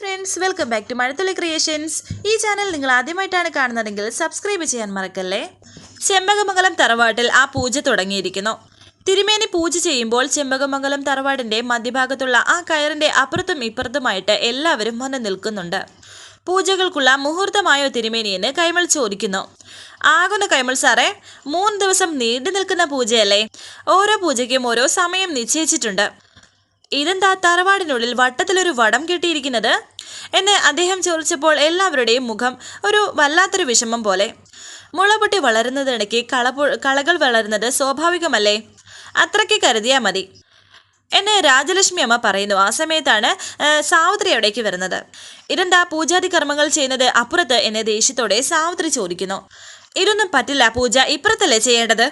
Friends welcome back to Mazhathulli creations ഈ channel നിങ്ങൾ ആദ്യമായിട്ടാണ് കാണുന്നതെങ്കിൽ സബ്സ്ക്രൈബ് ചെയ്യാൻ മറക്കല്ലേ? ചെമ്പകമംഗലം തറവാട്ടിൽ ആ പൂജ തുടങ്ങിയിരിക്കുന്നു. തിരുമേനി പൂജ ചെയ്യുമ്പോൾ ചെമ്പകമംഗലം തറവാടിന്റെ മധ്യഭാഗത്തുള്ള ആ കയറിന്റെ അപ്പുറത്തും ഇപ്പുറത്തുമായിട്ട് എല്ലാവരും വന്ന് നിൽക്കുന്നുണ്ട്. പൂജകൾക്കുള്ള മുഹൂർത്തമായോ തിരുമേനിയെന്ന് കൈമൾ ചോദിക്കുന്നു. ആകുന്ന കൈമൾ സാറേ മൂന്ന് ദിവസം നീണ്ടു നിൽക്കുന്ന പൂജയല്ലേ? ഓരോ പൂജയ്ക്കും ഓരോ സമയം നിശ്ചയിച്ചിട്ടുണ്ട്. ഇതെന്താ തറവാടിനുള്ളിൽ വട്ടത്തിലൊരു വടം കെട്ടിയിരിക്കുന്നത്? എന്ന് അദ്ദേഹം ചോദിച്ചപ്പോൾ എല്ലാവരുടെയും മുഖം ഒരു വല്ലാത്തൊരു വിഷമം പോലെ. മുളപൊട്ടി വളരുന്നതിനിടയ്ക്ക് കളപൊ കളകൾ വളരുന്നത് സ്വാഭാവികമല്ലേ? അത്രയ്ക്ക് കരുതിയാൽ മതി. എന്നെ രാജലക്ഷ്മി അമ്മ പറയുന്നു. ആ സമയത്താണ് സാവിത്രി അവിടേക്ക് വരുന്നത്. ഇതെന്താ പൂജാതി കർമ്മങ്ങൾ ചെയ്യുന്നത് അപ്പുറത്ത്? എന്നെ ദേഷ്യത്തോടെ സാവിത്രി ചോദിക്കുന്നു. ഇതൊന്നും പറ്റില്ല പൂജ ഇപ്പുറത്തല്ലേ ചെയ്യേണ്ടത്?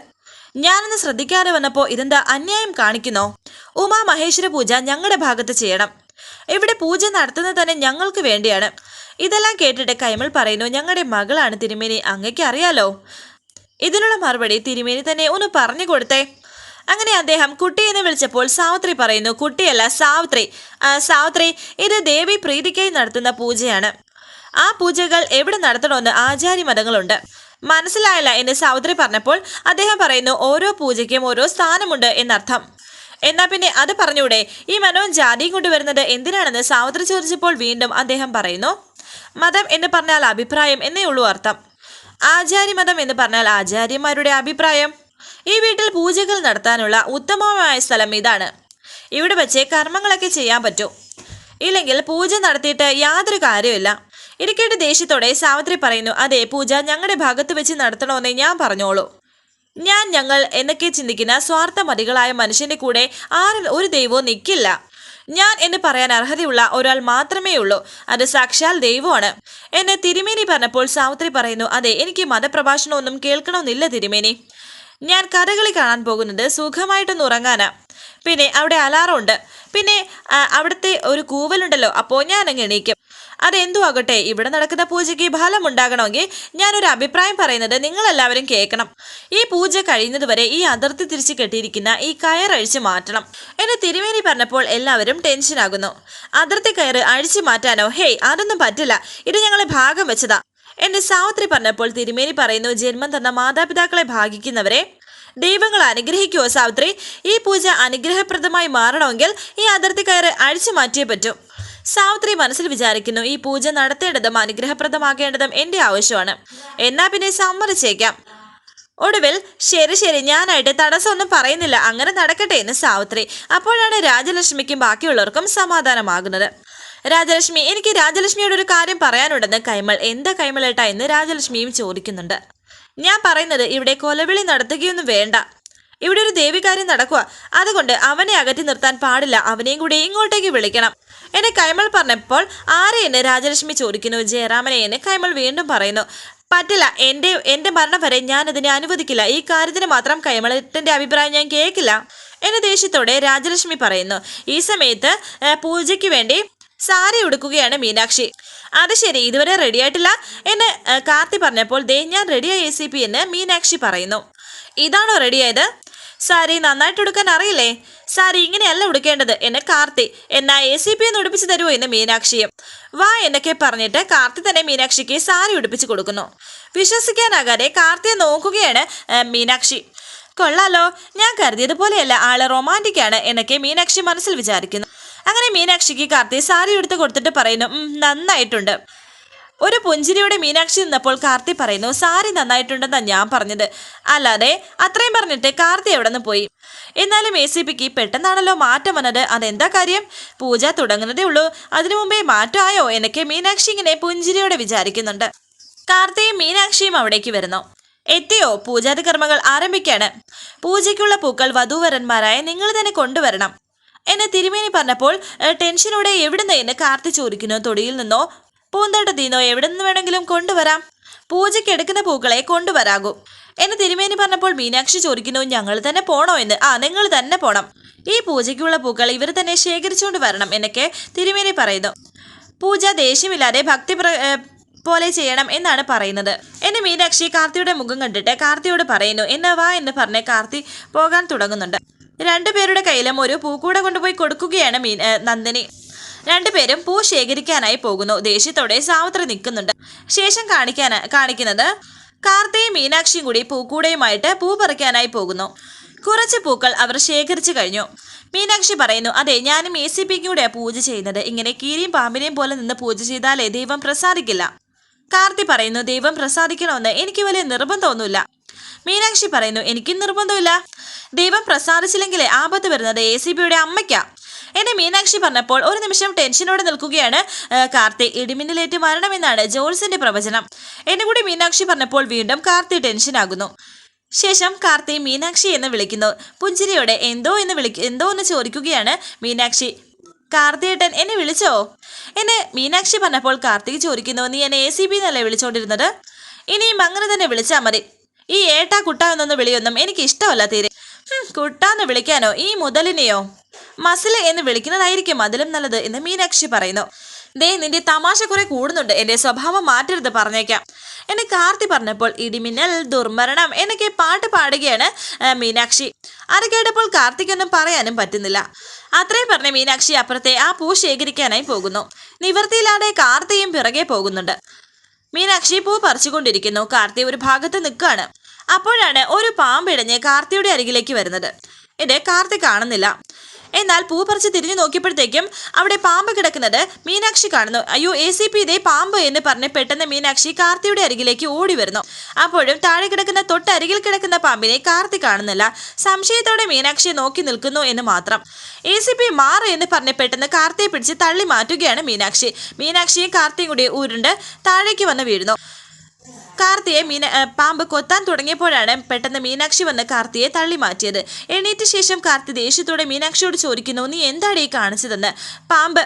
ഞാനൊന്ന് ശ്രദ്ധിക്കാതെ വന്നപ്പോൾ ഇതെന്താ അന്യായം കാണിക്കുന്നോ? ഉമാ മഹേശ്വര പൂജ ഞങ്ങളുടെ ഭാഗത്ത് ചെയ്യണം. ഇവിടെ പൂജ നടത്തുന്നത് തന്നെ ഞങ്ങൾക്ക് വേണ്ടിയാണ്. ഇതെല്ലാം കേട്ടിട്ട് കൈമൾ പറയുന്നു ഞങ്ങളുടെ മകളാണ് തിരുമേനി അങ്ങയ്ക്ക് അറിയാലോ? ഇതിനുള്ള മറുപടി തിരുമേനി തന്നെ ഒന്ന് പറഞ്ഞു കൊടുത്തേ. അങ്ങനെ അദ്ദേഹം കുട്ടി എന്ന് വിളിച്ചപ്പോൾ സാവിത്രി പറയുന്നു കുട്ടിയല്ല സാവിത്രി. സാവിത്രി ഇത് ദേവി പ്രീതിക്കായി നടത്തുന്ന പൂജയാണ്. ആ പൂജകൾ എവിടെ നടത്തണമെന്ന് ആചാര്യ മതങ്ങളുണ്ട് മനസ്സിലായില്ല എന്ന് സൗദരി പറഞ്ഞപ്പോൾ അദ്ദേഹം പറയുന്നു ഓരോ പൂജയ്ക്കും ഓരോ സ്ഥാനമുണ്ട് എന്നർത്ഥം. എന്നാ പിന്നെ അത് പറഞ്ഞൂടെ ഈ മനോൻ ജാതിയും കൊണ്ടുവരുന്നത് എന്തിനാണെന്ന് സാവിത്രി ചോദിച്ചപ്പോൾ വീണ്ടും അദ്ദേഹം പറയുന്നു മതം എന്ന് പറഞ്ഞാൽ അഭിപ്രായം എന്നേ ഉള്ളൂ അർത്ഥം. ആചാര്യമതം എന്ന് പറഞ്ഞാൽ ആചാര്യന്മാരുടെ അഭിപ്രായം. ഈ വീട്ടിൽ പൂജകൾ നടത്താനുള്ള ഉത്തമമായ സ്ഥലം ഇതാണ്. ഇവിടെ വെച്ച് കർമ്മങ്ങളൊക്കെ ചെയ്യാൻ പറ്റൂ. ഇല്ലെങ്കിൽ പൂജ നടത്തിയിട്ട് യാതൊരു കാര്യമില്ല ഇരിക്കേണ്ട ദേഷ്യത്തോടെ സാവിത്രി പറയുന്നു അതെ പൂജ ഞങ്ങളുടെ ഭാഗത്ത് വെച്ച് നടത്തണമെന്നേ ഞാൻ പറഞ്ഞോളൂ. ഞാൻ ഞങ്ങൾ എന്നൊക്കെ ചിന്തിക്കുന്ന സ്വാർത്ഥമതികളായ മനുഷ്യന്റെ കൂടെ ആരും ഒരു ദൈവവും നിൽക്കില്ല ഞാൻ എന്ന് പറയാൻ അർഹതയുള്ള ഒരാൾ മാത്രമേ ഉള്ളൂ. അത് സാക്ഷാൽ ദൈവമാണ്. എന്നെ തിരുമേനി പറഞ്ഞപ്പോൾ സാവിത്രി പറയുന്നു അതെ എനിക്ക് മതപ്രഭാഷണമൊന്നും കേൾക്കണമെന്നില്ല തിരുമേനി. ഞാൻ കഥകളി കാണാൻ പോകുന്നത് സുഖമായിട്ടൊന്ന് ഉറങ്ങാനാ. പിന്നെ അവിടെ അലാറമുണ്ട്. പിന്നെ അവിടുത്തെ ഒരു കൂവലുണ്ടല്ലോ അപ്പോൾ ഞാൻ അങ്ങ് എണീക്കും. അതെന്തു ആകട്ടെ ഇവിടെ നടക്കുന്ന പൂജയ്ക്ക് ഫലം ഉണ്ടാകണമെങ്കിൽ ഞാനൊരു അഭിപ്രായം പറയുന്നത് നിങ്ങളെല്ലാവരും കേൾക്കണം. ഈ പൂജ കഴിയുന്നതുവരെ ഈ അതിർത്തി തിരിച്ചു കെട്ടിയിരിക്കുന്ന ഈ കയർ അഴിച്ചു മാറ്റണം. എന്നെ തിരുവേനി പറഞ്ഞപ്പോൾ എല്ലാവരും ടെൻഷനാകുന്നു. അതിർത്തി കയർ അഴിച്ചു മാറ്റാനോ? ഹേയ് അതൊന്നും പറ്റില്ല. ഇത് ഞങ്ങളെ ഭാഗം വെച്ചതാ. എന്നെ സാവിത്രി പറഞ്ഞപ്പോൾ തിരുമേനി പറയുന്നു ജന്മം തന്ന മാതാപിതാക്കളെ ഭാഗിക്കുന്നവരെ ദൈവങ്ങൾ അനുഗ്രഹിക്കുമോ സാവിത്രി? ഈ പൂജ അനുഗ്രഹപ്രദമായി മാറണമെങ്കിൽ ഈ അതിർത്തി കയറ് അഴിച്ചു മാറ്റിയേ പറ്റൂ. സാവിത്രി മനസ്സിൽ വിചാരിക്കുന്നു ഈ പൂജ നടത്തേണ്ടതും അനുഗ്രഹപ്രദമാകേണ്ടതും എന്റെ ആവശ്യമാണ്. എന്നാ പിന്നെ സമ്മതിച്ചേക്കാം. ഒടുവിൽ ശരി ശരി ഞാനായിട്ട് തടസ്സമൊന്നും പറയുന്നില്ല. അങ്ങനെ നടക്കട്ടെ എന്ന് സാവിത്രി. അപ്പോഴാണ് രാജലക്ഷ്മിക്കും ബാക്കിയുള്ളവർക്കും സമാധാനമാകുന്നത്. രാജലക്ഷ്മി എനിക്ക് രാജലക്ഷ്മിയോട് ഒരു കാര്യം പറയാനുണ്ടെന്ന് കൈമൾ എന്താ കൈമളേട്ടാ എന്ന് രാജലക്ഷ്മിയും ചോദിക്കുന്നുണ്ട്. ഞാൻ പറയുന്നത് ഇവിടെ കൊലവിളി നടത്തുകയൊന്നും വേണ്ട. ഇവിടെ ഒരു ദേവികാര്യം നടക്കുക. അതുകൊണ്ട് അവനെ അകറ്റി നിർത്താൻ പാടില്ല. അവനെയും കൂടി ഇങ്ങോട്ടേക്ക് വിളിക്കണം. എന്നെ കൈമൾ പറഞ്ഞപ്പോൾ ആരെ എന്നെ രാജലക്ഷ്മി ചോദിക്കുന്നു. ജയറാമനെ എന്ന് കൈമൾ വീണ്ടും പറയുന്നു. പറ്റില്ല എന്റെ എന്റെ മരണം വരെ ഞാൻ അതിനെ അനുവദിക്കില്ല. ഈ കാര്യത്തിന് മാത്രം കൈമളത്തിന്റെ അഭിപ്രായം ഞാൻ കേൾക്കില്ല. എന്ന ദേഷ്യത്തോടെ രാജലക്ഷ്മി പറയുന്നു. ഈ സമയത്ത് പൂജയ്ക്ക് വേണ്ടി സാരി ഉടുക്കുകയാണ് മീനാക്ഷി. അത് ശരി ഇതുവരെ റെഡിയായിട്ടില്ല എന്ന് കാർത്തി പറഞ്ഞപ്പോൾ ദേ ഞാൻ റെഡിയായി എ സി പി എന്ന് മീനാക്ഷി പറയുന്നു. ഇതാണോ റെഡിയായത് സാരി നന്നായിട്ട് ഉടുക്കാൻ അറിയില്ലേ? സാരി ഇങ്ങനെയല്ല ഉടുക്കേണ്ടത് എന്നെ കാർത്തി. എന്നാ എ സി പി എന്ന് ഉടുപ്പിച്ച് തരുമോ എന്ന് മീനാക്ഷിയും. വാ എന്നൊക്കെ പറഞ്ഞിട്ട് കാർത്തി തന്നെ മീനാക്ഷിക്ക് സാരി ഉടുപ്പിച്ച് കൊടുക്കുന്നു. വിശ്വസിക്കാനാകാതെ കാർത്തിയെ നോക്കുകയാണ് മീനാക്ഷി. കൊള്ളാലോ ഞാൻ കരുതിയതുപോലെയല്ല ആൾ റൊമാന്റിക് ആണ് എന്നൊക്കെ മീനാക്ഷി മനസ്സിൽ വിചാരിക്കുന്നു. അങ്ങനെ മീനാക്ഷിക്ക് കാർത്തി സാരി എടുത്ത് കൊടുത്തിട്ട് പറയുന്നു നന്നായിട്ടുണ്ട്. ഒരു പുഞ്ചിരിയോടെ മീനാക്ഷി നിന്നപ്പോൾ കാർത്തി പറയുന്നു സാരി നന്നായിട്ടുണ്ടെന്നാ ഞാൻ പറഞ്ഞത്. അല്ലാതെ അത്രയും പറഞ്ഞിട്ട് കാർത്തി എവിടെ നിന്ന് പോയി? എന്നാലും എ സി പിക്ക് പെട്ടെന്നാണല്ലോ മാറ്റം വന്നത്. അതെന്താ കാര്യം? പൂജ തുടങ്ങുന്നതേ ഉള്ളൂ. അതിനു മുമ്പേ മാറ്റമായോ? എന്നൊക്കെ മീനാക്ഷി ഇങ്ങനെ പുഞ്ചിരിയോടെ വിചാരിക്കുന്നുണ്ട്. കാർത്തിയും മീനാക്ഷിയും അവിടേക്ക് വരുന്നു. എത്തിയോ പൂജാതി കർമ്മങ്ങൾ ആരംഭിക്കാണ്. പൂജയ്ക്കുള്ള പൂക്കൾ വധൂവരന്മാരായ നിങ്ങൾ തന്നെ കൊണ്ടുവരണം. എന്നെ തിരുമേനി പറഞ്ഞപ്പോൾ ടെൻഷനോടെ എവിടുന്ന്? എന്നെ കാർത്തി ചോദിക്കുന്നു. തൊടിയിൽ നിന്നോ? പൂന്തോട്ടത്തിൽ നിന്നോ? എവിടെ നിന്ന് വേണമെങ്കിലും കൊണ്ടുവരാം. പൂജയ്ക്ക് എടുക്കുന്ന പൂക്കളെ കൊണ്ടുവരാകൂ. എന്നെ തിരുമേനി പറഞ്ഞപ്പോൾ മീനാക്ഷി ചോദിക്കുന്നു ഞങ്ങൾ തന്നെ പോണോ? എന്ന്. ആ നിങ്ങൾ തന്നെ പോണം. ഈ പൂജയ്ക്കുള്ള പൂക്കൾ ഇവർ തന്നെ ശേഖരിച്ചുകൊണ്ട് വരണം എന്നൊക്കെ തിരുമേനി പറയുന്നു. പൂജ ദേഷ്യമില്ലാതെ ഭക്തി പോലെ ചെയ്യണം എന്നാണ് പറയുന്നത്. എന്നെ മീനാക്ഷി കാർത്തിയുടെ മുഖം കണ്ടിട്ട് കാർത്തിയോട് പറയുന്നു എന്നാ വാ എന്ന് പറഞ്ഞ് കാർത്തി പോകാൻ തുടങ്ങുന്നുണ്ട്. രണ്ടുപേരുടെ കയ്യിലും ഒരു പൂക്കൂട കൊണ്ടുപോയി കൊടുക്കുകയാണ് മീൻ നന്ദിനി. രണ്ടുപേരും പൂ ശേഖരിക്കാനായി പോകുന്നു. ദേഷ്യത്തോടെ സാവിത്രി നിൽക്കുന്നുണ്ട്. ശേഷം കാണിക്കാൻ കാണിക്കുന്നത് കാർത്തയും മീനാക്ഷിയും കൂടി പൂക്കൂടയുമായിട്ട് പൂ പറിക്കാനായി പോകുന്നു. കുറച്ച് പൂക്കൾ അവർ ശേഖരിച്ചു കഴിഞ്ഞു. മീനാക്ഷി പറയുന്നു അതെ ഞാനും എ സി പിക്കും കൂടെയാണ് പൂജ ചെയ്യുന്നത്. ഇങ്ങനെ കീരിയും പാമ്പിനെയും പോലെ നിന്ന് പൂജ ചെയ്താലേ ദൈവം പ്രസാദിക്കില്ല. കാർത്തി പറയുന്നു ദൈവം പ്രസാദിക്കണമെന്ന് എനിക്ക് വലിയ നിർബന്ധമൊന്നുമില്ല. മീനാക്ഷി പറയുന്നു എനിക്കും നിർബന്ധമില്ല. ദൈവം പ്രസാദിച്ചില്ലെങ്കിലേ ആപത്ത് വരുന്നത് എ സി ബിയുടെ അമ്മയ്ക്കാ. എന്നെ മീനാക്ഷി പറഞ്ഞപ്പോൾ ഒരു നിമിഷം ടെൻഷനോടെ നിൽക്കുകയാണ് കാർത്തി ഇടിമിന്നലേറ്റ് മരണമെന്നാണ് ജോൾസിന്റെ പ്രവചനം. എന്നെ കൂടി മീനാക്ഷി പറഞ്ഞപ്പോൾ വീണ്ടും കാർത്തി ടെൻഷനാകുന്നു. ശേഷം കാർത്തി മീനാക്ഷി എന്ന് വിളിക്കുന്നു. പുഞ്ചിരിയോടെ എന്തോ എന്ന് വിളി എന്തോ എന്ന് ചോദിക്കുകയാണ് മീനാക്ഷി. കാർത്തിയേട്ടൻ എന്നെ വിളിച്ചോ? എന്നെ മീനാക്ഷി പറഞ്ഞപ്പോൾ കാർത്തിക് ചോദിക്കുന്നു നീ എന്നെ എ സി ബി എന്നല്ലേ വിളിച്ചോണ്ടിരുന്നത്? ഇനിയും അങ്ങനെ തന്നെ വിളിച്ചാൽ മതി. ഈ ഏട്ടാ കുട്ട എന്നൊന്ന് വിളിയൊന്നും എനിക്ക് ഇഷ്ടമല്ല തീരെ കുട്ടാന്ന് വിളിക്കാനോ? ഈ മുതലിനെയോ? മസിൽ എന്ന് വിളിക്കുന്നതായിരിക്കും അതിലും നല്ലത് എന്ന് മീനാക്ഷി പറയുന്നു. ദേ നിന്റെ തമാശ കുറെ കൂടുന്നുണ്ട്. എന്റെ സ്വഭാവം മാറ്റരുത് പറഞ്ഞേക്കാം. എന്നെ കാർത്തി പറഞ്ഞപ്പോൾ ഇടിമിന്നൽ ദുർമരണം എന്നൊക്കെ പാട്ട് പാടുകയാണ് മീനാക്ഷി. അത് കേട്ടപ്പോൾ കാർത്തിക്കൊന്നും പറയാനും പറ്റുന്നില്ല. അത്രയും പറഞ്ഞ മീനാക്ഷി അപ്പുറത്തെ ആ പൂ ശേഖരിക്കാനായി പോകുന്നു. നിവൃത്തിയില്ലാതെ കാർത്തിയും പിറകെ പോകുന്നുണ്ട്. മീനാക്ഷി പൂ പറിച്ചുകൊണ്ടിരിക്കുന്നു. കാർത്തി ഒരു ഭാഗത്ത് നിൽക്കുകയാണ്. അപ്പോഴാണ് ഒരു പാമ്പിടഞ്ഞ് കാർത്തിയുടെ അരികിലേക്ക് വരുന്നത്. ഇത് കാർത്തി കാണുന്നില്ല. എന്നാൽ പൂ പറിച്ച് തിരിഞ്ഞു നോക്കിയപ്പോഴത്തേക്കും അവിടെ പാമ്പ് കിടക്കുന്നത് മീനാക്ഷി കാണുന്നു. അയ്യോ എ സി പി ഇതേ പാമ്പ് എന്ന് പറഞ്ഞ് പെട്ടെന്ന് മീനാക്ഷി കാർത്തിയുടെ അരികിലേക്ക് ഓടി വരുന്നു. അപ്പോഴും താഴെ കിടക്കുന്ന തൊട്ടരികിൽ കിടക്കുന്ന പാമ്പിനെ കാർത്തി കാണുന്നില്ല. സംശയത്തോടെ മീനാക്ഷിയെ നോക്കി നിൽക്കുന്നു എന്ന് മാത്രം. എ സി പി മാറ് എന്ന് പറഞ്ഞ് പെട്ടെന്ന് കാർത്തിയെ പിടിച്ച് തള്ളി മാറ്റുകയാണ് മീനാക്ഷി. മീനാക്ഷിയും കാർത്തിയും കൂടി ഉരുണ്ട് താഴേക്ക് വന്ന് വീഴുന്നു. കാർത്തിയെ മീന പാമ്പ് കൊത്താൻ തുടങ്ങിയപ്പോഴാണ് പെട്ടെന്ന് മീനാക്ഷി വന്ന് കാർത്തിയെ തള്ളി മാറ്റിയത് എണീറ്റ ശേഷം കാർത്തി ദേഷ്യത്തോടെ മീനാക്ഷിയോട് ചോദിക്കുന്നു നീ എന്താണ് ഈ കാണിച്ചതെന്ന്? പാമ്പ്.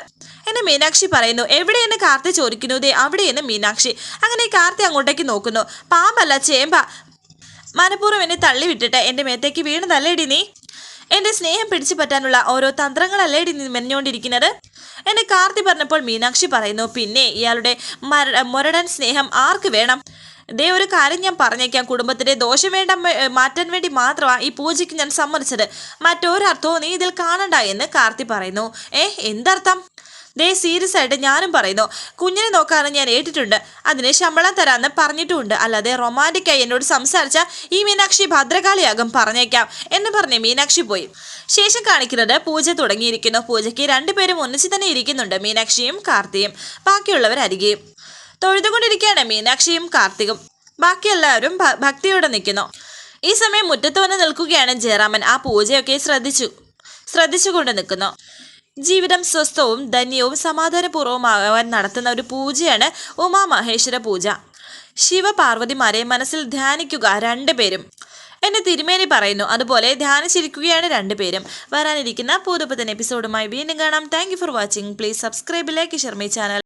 എന്നെ മീനാക്ഷി പറയുന്നു എവിടെയെന്ന് കാർത്തി ചോദിക്കുന്നു ദേ അവിടെയെന്ന് മീനാക്ഷി. അങ്ങനെ കാർത്തി അങ്ങോട്ടേക്ക് നോക്കുന്നു. പാമ്പല്ല ചേമ്പ. മനഃപൂർവം എന്നെ തള്ളി വിട്ടിട്ട് എന്റെ മേത്തേക്ക് വീണതല്ലേടി നീ? എന്റെ സ്നേഹം പിടിച്ചു പറ്റാനുള്ള ഓരോ തന്ത്രങ്ങളല്ലേടി നീ മെനഞ്ഞുകൊണ്ടിരിക്കുന്നത് എന്നെ കാർത്തി പറഞ്ഞപ്പോൾ മീനാക്ഷി പറയുന്നു പിന്നെ ഇയാളുടെ മര മുരടൻ സ്നേഹം ആർക്ക് വേണം? ദേ ഒരു കാര്യം ഞാൻ പറഞ്ഞേക്കാം. കുടുംബത്തിന്റെ ദോഷം വേണ്ട മാറ്റാൻ വേണ്ടി മാത്രമാണ് ഈ പൂജയ്ക്ക് ഞാൻ സമ്മതിച്ചത്. മറ്റൊരർത്ഥവും നീ ഇതിൽ കാണണ്ട എന്ന് കാർത്തി പറയുന്നു. ഏ എന്തർത്ഥം? ദേ സീരിയസ് ആയിട്ട് ഞാനും പറയുന്നു. കുഞ്ഞിനെ നോക്കാന്ന് ഞാൻ ഏറ്റിട്ടുണ്ട്. അതിന് ശമ്പളം തരാമെന്ന് പറഞ്ഞിട്ടുമുണ്ട്. അല്ലാതെ റൊമാന്റിക്കായി എന്നോട് സംസാരിച്ച ഈ മീനാക്ഷി ഭദ്രകാളിയാകും പറഞ്ഞേക്കാം എന്ന് പറഞ്ഞ് മീനാക്ഷി പോയി. ശേഷം കാണിക്കുന്നത് പൂജ തുടങ്ങിയിരിക്കുന്നു. പൂജയ്ക്ക് രണ്ടുപേരും ഒന്നിച്ച് തന്നെ ഇരിക്കുന്നുണ്ട്. മീനാക്ഷിയും കാർത്തിയും. ബാക്കിയുള്ളവർ അരികെയും തൊഴുതുകൊണ്ടിരിക്കുകയാണ് മീനാക്ഷിയും കാർത്തികും. ബാക്കി എല്ലാവരും ഭക്തിയോടെ നിൽക്കുന്നു. ഈ സമയം മുറ്റത്ത് വന്ന് നിൽക്കുകയാണ് ജയറാമൻ. ആ പൂജയൊക്കെ ശ്രദ്ധിച്ചു ശ്രദ്ധിച്ചുകൊണ്ട് നിൽക്കുന്നു. ജീവിതം സ്വസ്ഥവും ധന്യവും സമാധാനപൂർവമാകാൻ നടത്തുന്ന ഒരു പൂജയാണ് ഉമാ ഉമാമഹേശ്വര പൂജ. ശിവപാർവതിമാരെ മനസ്സിൽ ധ്യാനിക്കുക രണ്ടുപേരും. എന്നെ തിരുമേനി പറയുന്നു അതുപോലെ ധ്യാനിച്ചിരിക്കുകയാണ് രണ്ടുപേരും. വരാനിരിക്കുന്ന പുതുപുത്തൻ എപ്പിസോഡുമായി വീണ്ടും കാണാം. Thank for watching please subscribe like Sharmi channel